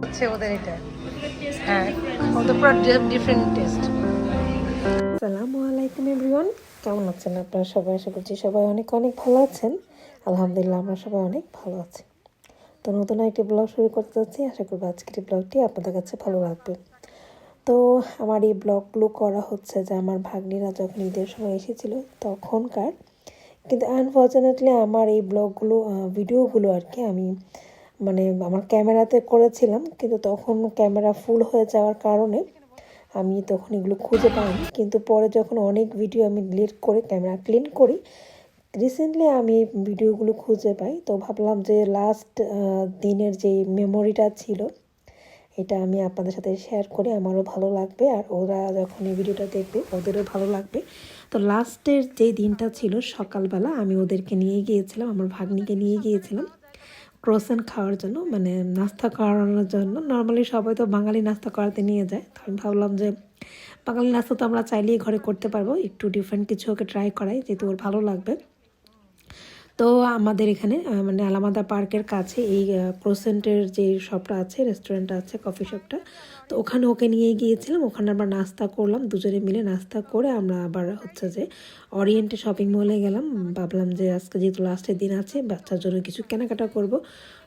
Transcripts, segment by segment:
হচ্ছে ওদের এটা। হ্যাঁ পুরো ডিফারেন্ট টেস্ট আলাইকুম এভরিওয়ান, কেমন আছেন আপনারা সবাই? আশা করছি সবাই অনেক অনেক ভালো আছেন। আলহামদুলিল্লাহ, আমরা সবাই অনেক ভালো আছি। তো নতুন একটি ব্লগ শুরু করতে যাচ্ছি। আশা আজকের এই ব্লগটি আপনাদের কাছে ভালো লাগবে। তো আমার এই ব্লগগুলো করা হচ্ছে যে আমার ভাগ্নিরা যখন ঈদের সময় এসেছিল তখনকার। কিন্তু আনফর্চুনেটলি আমার এই ব্লগগুলো ভিডিওগুলো আর কি আমি মানে আমার ক্যামেরাতে করেছিলাম, কিন্তু তখন ক্যামেরা ফুল হয়ে যাওয়ার কারণে আমি তখন এগুলো খুঁজে পাইনি। কিন্তু পরে যখন অনেক ভিডিও আমি ডিলিট করে ক্যামেরা ক্লিন করি রিসেন্টলি আমি ভিডিওগুলো খুঁজে পাই। তো ভাবলাম যে লাস্ট দিনের যে মেমোরিটা ছিল, এটা আমি আপনাদের সাথে শেয়ার করি। আমারও ভালো লাগবে আর ওরা যখন এই ভিডিওটা দেখবে, ওদেরও ভালো লাগবে। তো লাস্টের যে দিনটা ছিল সকালবেলা, আমি ওদেরকে নিয়ে গিয়েছিলাম, আমার ভাগ্নিকে নিয়ে গিয়েছিলাম। ক্রোসেন্ট খাওয়ার জন্য মানে নাস্তা করানোর জন্য। নর্মালি সবাই তো বাঙালি নাস্তা করাতে নিয়ে যায়। তো আমি ভাবলাম যে বাঙালি নাস্তা তো আমরা চাইলেই ঘরে করতে পারব। একটু ডিফারেন্ট কিছু ওকে ট্রাই করাই, যেহেতু ওর ভালো লাগবে। তো আমাদের এখানে মানে আলামাদা পার্কের কাছে এই ক্রোসেন্টের যে শপটা আছে রেস্টুরেন্ট আছে কফি শপটা তো ওখানে ওকে নিয়ে গিয়েছিলাম। ওখানে আমরা নাস্তা করলাম, দুজনে মিলে নাস্তা করে আমরা আবার হচ্ছে যে অরিয়েন্টে শপিং মলে গেলাম। ভাবলাম যে আজকে যেহেতু লাস্টের দিন আছে, বাচ্চার জন্য কিছু কেনাকাটা করব।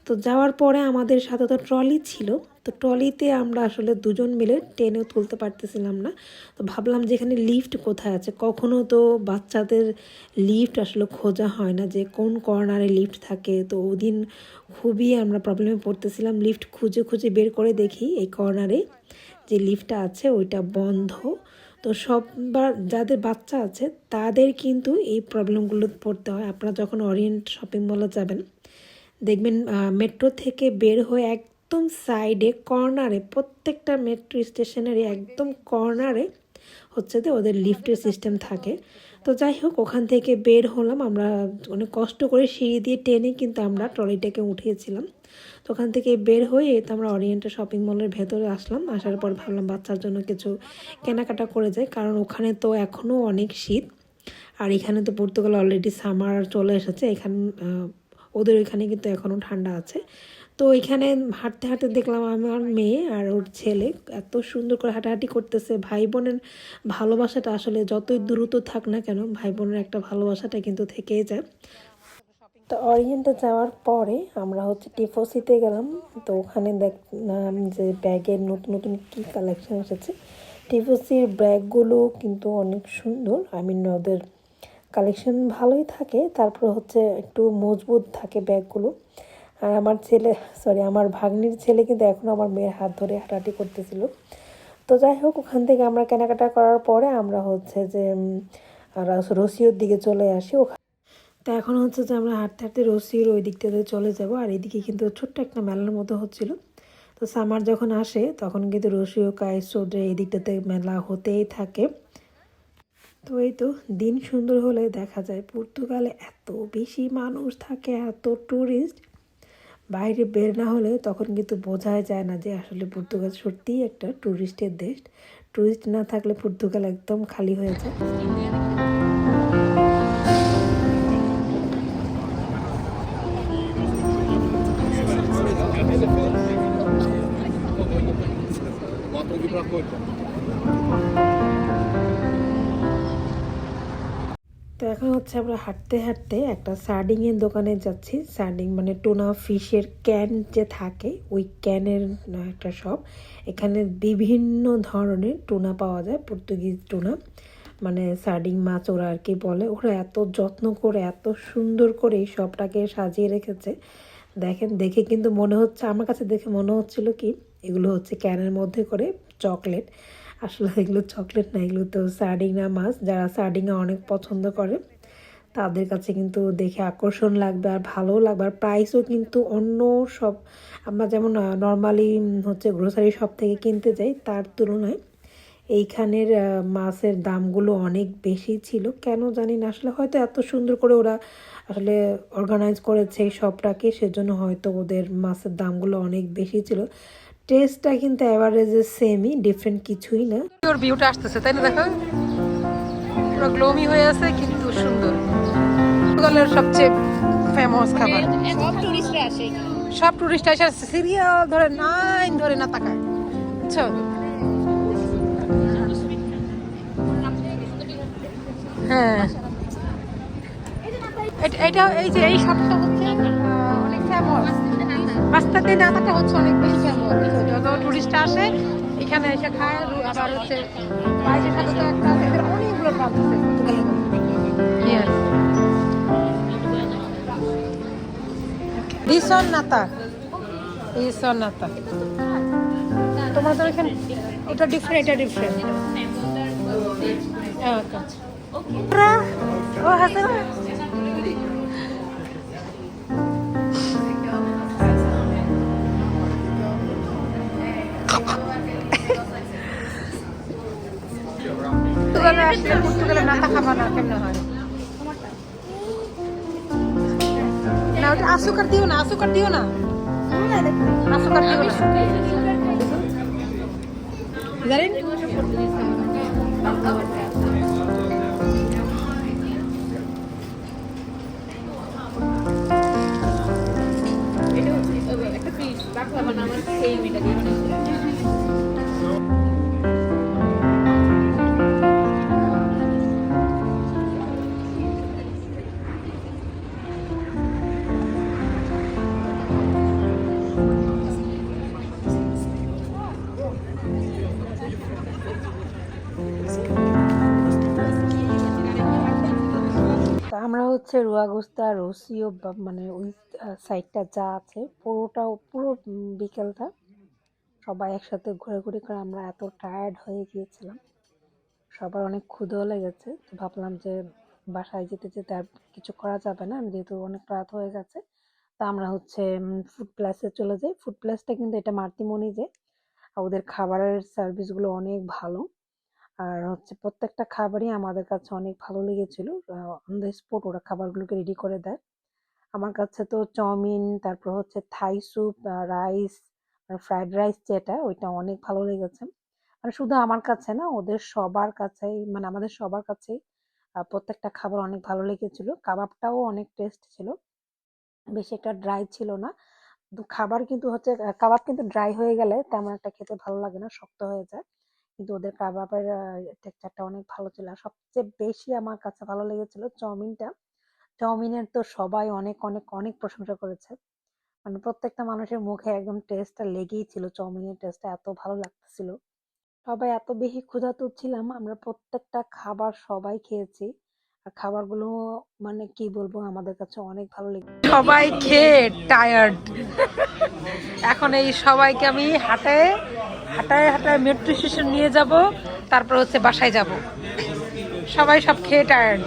তো যাওয়ার পরে আমাদের সাথে তো ট্রলি ছিল তো ট্রলিতে আমরা আসলে দুজন মিলে টেনেও তুলতে পারতেছিলাম না। তো ভাবলাম যে এখানে লিফট কোথায় আছে? কখনও তো বাচ্চাদের লিফট আসলে খোঁজা হয় না যে কোন কর্নারে লিফট থাকে। তো ওদিন খুবই আমরা প্রবলেমে পড়তেছিলাম। লিফট খুঁজে খুঁজে বের করে দেখি এই কর্নারে যে লিফটটা আছে ওইটা বন্ধ। তো সববার যাদের বাচ্চা আছে তাদের কিন্তু এই প্রবলেমগুলো পড়তে হয়। আপনারা যখন অরিয়েন্ট শপিং মলে যাবেন, দেখবেন মেট্রো থেকে বের হয়ে একদম সাইডে, কর্নারে, প্রত্যেকটা মেট্রো স্টেশনের একদম কর্নারে হচ্ছে যে ওদের লিফটের সিস্টেম থাকে। তো যাই হোক, ওখান থেকে বের হলাম। আমরা অনেক কষ্ট করে সিঁড়ি দিয়ে টেনে কিন্তু আমরা ট্রলিটাকে উঠিয়েছিলাম। তো ওখান থেকে বের হয়ে তো আমরা অরিয়েন্টাল শপিং মলের ভেতরে আসলাম। আসার পর ভাবলাম বাচ্চার জন্য কিছু কেনাকাটা করে যাই, কারণ ওখানে তো এখনও অনেক শীত। আর এখানে তো পর্তুগাল অলরেডি সামার চলে এসেছে। এখানে ওদের ওইখানে কিন্তু এখনও ঠান্ডা আছে। তো এখানে হাঁটতে হাঁটতে দেখলাম আমার মেয়ে আর ওর ছেলে এত সুন্দর করে হাঁটাহাঁটি করতেছে। ভাই বোনের ভালোবাসাটা আসলে যতই দ্রুত থাক না কেন ভাই বোনের একটা ভালোবাসাটা কিন্তু থেকেই যায়। তো অরিয়েন্টে যাওয়ার পরে আমরা হচ্ছে টিফোসিতে গেলাম। তো ওখানে দেখলাম যে ব্যাগের নতুন নতুন কী কালেকশন এসেছে। টিফোসির ব্যাগগুলো কিন্তু অনেক সুন্দর। আই মিন ওদের কালেকশন ভালোই থাকে। তারপর হচ্ছে একটু মজবুত থাকে ব্যাগগুলো। আর আমার ছেলে সরি আমার ভাগ্নির ছেলে কিন্তু এখন আমার মেয়ের হাত ধরে হাঁটাহাঁটি করতেছিল। তো যাই হোক, ওখান থেকে আমরা কেনাকাটা করার পরে আমরা হচ্ছে যে রসিওর দিকে চলে আসি। ওখানে তো এখন হচ্ছে যে আমরা হাঁটতে হাঁটতে রসির ওই দিকটাতে চলে যাব, আর এদিকে কিন্তু ছোট্ট একটা মেলার মতো হচ্ছিল। তো সামার যখন আসে, তখন কিন্তু রসিও কায়সোডে এই দিকটাতে মেলা হতেই থাকে। তো এই তো দিন সুন্দর হলে দেখা যায়, পর্তুগালে এত বেশি মানুষ থাকে, এত ট্যুরিস্ট বাইরে বের না হলে তখন কিন্তু বোঝাই যায় না যে আসলে পর্তুগাল সত্যিই একটা ট্যুরিস্টের দেশ। ট্যুরিস্ট না থাকলে পর্তুগাল একদম খালি হয়ে যায়। হচ্ছে আমরা হাঁটতে হাঁটতে একটা সার্ডিংয়ের দোকানে যাচ্ছি। সার্ডিং মানে টোনা ফিশের ক্যান যে থাকে, ওই ক্যানের একটা শপ। এখানে বিভিন্ন ধরনের টোনা পাওয়া যায়, পর্তুগিজ টোনা। মানে সার্ডিং মাছ ওরা আর কি বলে। ওরা এত যত্ন করে, এত সুন্দর করে এই শপটাকে সাজিয়ে রেখেছে। দেখেন, দেখে কিন্তু মনে হচ্ছে, আমার কাছে দেখে মনে হচ্ছিল কি, এগুলো হচ্ছে ক্যানের মধ্যে করে চকলেট। আসলে এগুলো চকলেট না, এগুলো তো সার্ডিনা মাছ। যারা সার্ডিনা অনেক পছন্দ করে তাদের কাছে কিন্তু দেখে আকর্ষণ লাগবে আর ভালোও লাগবে। আর প্রাইসও কিন্তু অন্য সব, আমরা যেমন নর্মালি হচ্ছে গ্রোসারি শপ থেকে কিনতে যাই, তার তুলনায় এইখানের মাছের দামগুলো অনেক বেশি ছিল। কেন জানি না, আসলে হয়তো এত সুন্দর করে ওরা আসলে অর্গানাইজ করেছে এই শপটাকে সেজন্য হয়তো ওদের মাছের দামগুলো অনেক বেশি ছিল। টেস্টটা কিন্তু অ্যাভারেজে সেমই ডিফারেন্ট কিছুই না। ভিউটা আসতেছে, তাই না দেখো? পুরো গ্লোমি হয়ে আছে, কিন্তু সুন্দর। পর্তুগালের সবচেয়ে ফেমাস খাবার। সব আসে টুরিস্ট এসে সিরিয়াল ধরে নাইন ধরে না তাকায়। বুঝছ? হ্যাঁ। এটা- এই যে, এই শপটা হচ্ছে অনেক ফেমাস রাস্তাতে নামাটা হচ্ছে অনেক বেশি ফেমাস যত টুরিস্ট আসে এখানে এসে খায় আবার হচ্ছে বাইরের সাথে তো একটা এদের অনেকগুলো ব্রাঞ্চ আছে। পর্তুগালের one nata. তোমাদের এখানে এটা ডিফারেন্ট এটা ডিফারেন্ট আচ্ছা। ও হাসে আসলে পর্তুগালে নাতা খাবা না, কেমন হয়? না, ওটা আসুকার দিও না আসুকার দিও না। আসুকার দিও না। হচ্ছে রুয়াগোস্তা রসিও মানে ওই সাইডটা যা আছে, পুরোটাও, পুরো বিকেলটা সবাই একসাথে ঘোরাঘুরি করে আমরা এত টায়ার্ড হয়ে গিয়েছিলাম। সবার অনেক ক্ষুধাও লেগেছে। তো ভাবলাম যে বাসায় যেতে যেতে আর কিছু করা যাবে না। যেহেতু অনেক রাত হয়ে গেছে, তা আমরা হচ্ছে ফুড প্লাসে চলে যাই। ফুড প্লাসটা কিন্তু এটা মার্তিমনি যে, ওদের খাবারের সার্ভিসগুলো অনেক ভালো। আর হচ্ছে প্রত্যেকটা খাবারই আমাদের কাছে অনেক ভালো লেগেছিল। অন দ্য স্পট ওরা খাবারগুলোকে রেডি করে দেয়। আমার কাছে তো চাউমিন, তারপর হচ্ছে Thai soup rice fried rice যেটা, ওইটা অনেক ভালো লেগেছে। মানে শুধু আমার কাছে না, ওদের সবার কাছেই মানে আমাদের সবার কাছেই প্রত্যেকটা খাবার অনেক ভালো লেগেছিল। কাবাবটাও অনেক টেস্ট ছিল। বেশি একটা ড্রাই ছিল না। খাবার কিন্তু হচ্ছে কাবাব কিন্তু ড্রাই হয়ে গেলে তেমন একটা খেতে ভালো লাগে না, শক্ত হয়ে যায়। কিন্তু ওদের কাবাবের টেক্সচারটা অনেক ভালো ছিল। আর সবচেয়ে বেশি আমার কাছে ভালো লেগেছিল চাউমিনটা। চাউমিনের তো সবাই অনেক অনেক অনেক প্রশংসা করেছে। মানে প্রত্যেকটা মানুষের মুখে একদম টেস্টটা লেগেই ছিল। চাউমিনের টেস্টটা এত ভালো লাগতেছিল। সবাই এত বেশি ক্ষুধার্ত ছিলাম, আমরা প্রত্যেকটা খাবার সবাই খেয়েছি। আর খাবারগুলো মানে কি বলব, আমাদের কাছে অনেক ভালো লেগে সবাই খেয়ে টায়ার্ড এখন এই সবাইকে আমি হাঁটায় হাঁটায় হাঁটায় মেট্রো স্টেশন নিয়ে যাব তারপর হচ্ছে বাসায় যাব। সবাই সব খেয়ে টায়ার্ড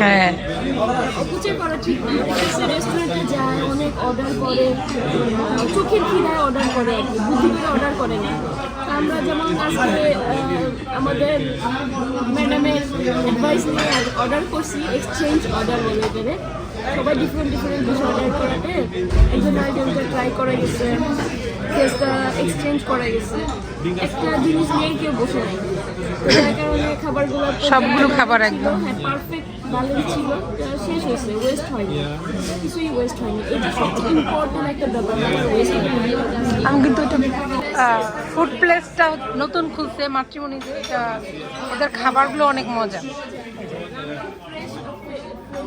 হ্যাঁ। অর্ডার করে না। আমরা যেমন আজকে আমাদের ম্যাডামের অ্যাডভাইস নিয়ে অর্ডার করছি এক্সচেঞ্জ অর্ডার বলে সবাই ডিফারেন্ট ডিফারেন্ট ডিশ অর্ডার করাতে একজন আরেকজনকে ট্রাই করা গেছে টেস্টটা এক্সচেঞ্জ করা গেছে। একটা জিনিস নিয়েই কেউ বসে নাই। তো যার কারণে খাবারগুলো সবগুলো খাবার একদম। হ্যাঁ পারফেক্ট ব্যালেন্স ছিল শেষ হয়েছে ওয়েস্ট হয়নি। কিছুই ওয়েস্ট হয়নি। এটা সবচেয়ে ইম্পর্টেন্ট একটা ব্যাপার ওয়েস্ট হয়নি। আমি কিন্তু এটা ফুড প্লেসটা নতুন খুলছে মাতৃমণিতে এটা ওদের খাবারগুলো অনেক মজা।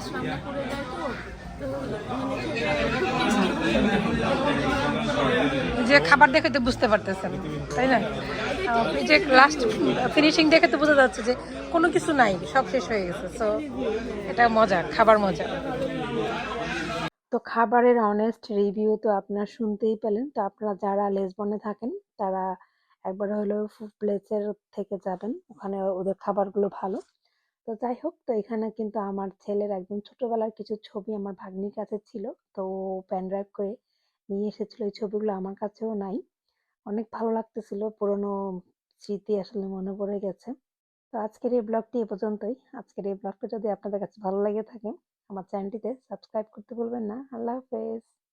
ফ্রেশ রান্না করে দেয় তো তো মানে যে খাবার দেখে তো বুঝতে পারতেছেন তাই না? যে লাস্ট ফিনিশিং দেখে তো বোঝা যাচ্ছে যে কোনো কিছু নাই সব শেষ হয়ে গেছে। সো এটা মজা খাবার মজা। তো খাবারের অনেস্ট রিভিউ তো আপনারা শুনতেই পেলেন। তো আপনারা যারা লেসবনে থাকেন তারা একবার হলেও ফুড প্লেসের থেকে যাবেন। ওখানে ওদের খাবারগুলো ভালো। তো যাই হোক তো এখানে কিন্তু আমার ছেলের একদম ছোটবেলার কিছু ছবি আমার ভাগ্নির কাছে ছিল। তো পেন ড্রাইভ করে নিয়ে এসেছিল। এই ছবিগুলো আমার কাছেও নাই। অনেক ভালো লাগতেছিল। পুরনো স্মৃতি আসলে মনে পড়ে গেছে। তো আজকের এই ব্লগটি এ পর্যন্তই। আজকের এই ব্লগটা যদি আপনাদের কাছে ভালো লেগে থাকে, আমার চ্যানেলটিতে সাবস্ক্রাইব করতে ভুলবেন না। আল্লাহ হাফেজ।